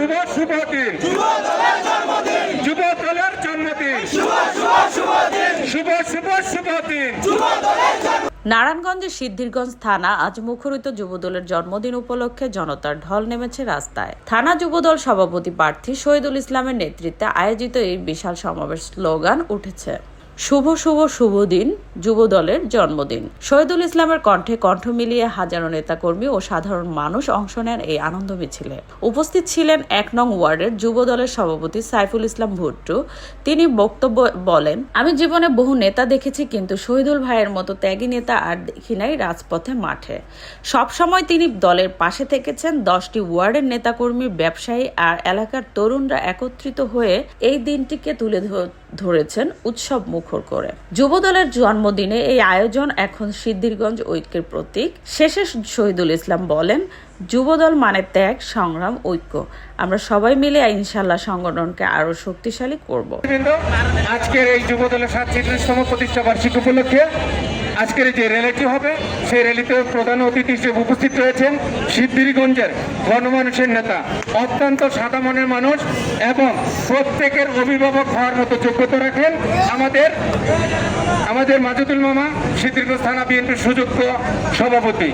শুভ শুভ দিন। যুব দলের জন্মদিন। শুভ শুভ শুভ দিন। নারায়ণগঞ্জের সিদ্ধিরগঞ্জ থানা আজ মুখরিত যুবদলের জন্মদিন উপলক্ষে জনতার ঢল নেমেছে রাস্তায়। থানা যুবদল সভাপতি প্রার্থী শহীদুল ইসলামের নেতৃত্বে আয়োজিত এই বিশাল সমাবেশ স্লোগান উঠেছে। শুভ শুভ শুভ দিন, যুবদলের জন্মদিন। শহীদুল ইসলামের কণ্ঠে কণ্ঠ মিলিয়ে হাজারো নেতাকর্মী ও সাধারণ মানুষ অংশ নেন এই আনন্দ মিছিলে উপস্থিত ছিলেন এক নং ওয়ার্ডের যুবদলের সভাপতি সাইফুল ইসলাম ভুট্টু। তিনি বক্তব্য বলেন, আমি জীবনে বহু নেতা দেখেছি, কিন্তু শহীদুল ভাইয়ের মতো ত্যাগী নেতা আর দেখি নাই রাজপথে মাঠে। সবসময় তিনি দলের পাশে থেকেছেন। দশটি ওয়ার্ডের নেতাকর্মী, ব্যবসায়ী আর এলাকার তরুণরা একত্রিত হয়ে এই দিনটিকে তুলে ধরেছেন উৎসব মুখর করে। যুবদলের জন্মদিনে এই আয়োজন এখন সিদ্ধিরগঞ্জ ঐক্যের প্রতীক। শেষে শহীদুল ইসলাম বলেন, যুবদল মানে ত্যাগ, সংগ্রাম, ঐক্য। আমরা সবাই মিলে ইনশাল্লাহ সংগঠনকে আরও শক্তিশালী করব। আজকের এই যুবদলের সাত প্রতিষ্ঠা বার্ষিক উপলক্ষে আজকের এই যে র্যালিটি হবে সেই র্যালিতে প্রধান অতিথি হিসেবে উপস্থিত রয়েছেন সিদ্ধিরগঞ্জের গণমানুষের নেতা, অত্যন্ত সাদা মনের মানুষ এবং প্রত্যেকের অভিভাবক হওয়ার মতো যোগ্যতা রাখেন। আমাদের আমাদের মাজুদুল মামা সিদ্ধিরগঞ্জ থানা বিএনপির সুযোগ্য সভাপতি।